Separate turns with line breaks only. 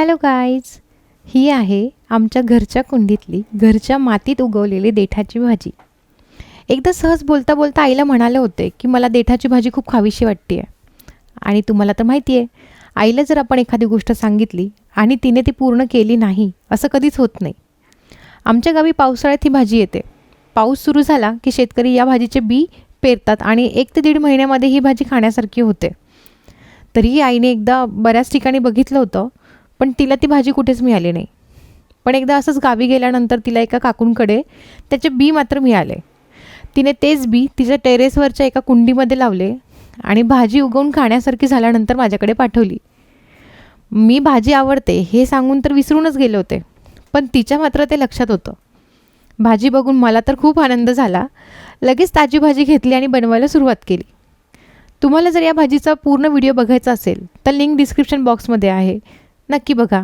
Hello guys ही आहे आमच्या घरच्या कुंडीतली घरच्या मातीत उगवलेली देठाची भाजी. एकदा सहज बोलता बोलता आईला म्हणाले होते की मला देठाची भाजी खूप खावीशी वाटते आहे आणि तुम्हाला तर माहिती आहे आईला जर आपण एखादी गोष्ट सांगितली आणि तिने ती पूर्ण केली नाही असं कधीच होत नाही. आमच्या गावी पावसाळ्यात ही भाजी येते. पाऊस सुरू झाला की शेतकरी या भाजीचे बी पेरतात आणि एक ते दीड महिन्यामध्ये ही भाजी खाण्यासारखी होते. तरीही आईने एकदा बऱ्याच ठिकाणी बघितलं होतं पण तिला ती भाजी कुठेच मिळाली नाही. पण एकदा असंच गावी गेल्यानंतर तिला एका काकूंकडे त्याचे बी मात्र मिळाले. तिने तेच बी तिच्या टेरेसवरच्या एका कुंडीमध्ये लावले आणि भाजी उगवून खाण्यासारखी झाल्यानंतर माझ्याकडे पाठवली. मी भाजी आवडते हे सांगून तर विसरूनच गेले होते पण तिच्या मात्र ते लक्षात होतं. भाजी बघून मला तर खूप आनंद झाला. लगेच ताजी भाजी घेतली आणि बनवायला सुरुवात केली. तुम्हाला जर या भाजीचा पूर्ण व्हिडिओ बघायचा असेल तर लिंक डिस्क्रिप्शन बॉक्समध्ये आहे. नक्की बघा.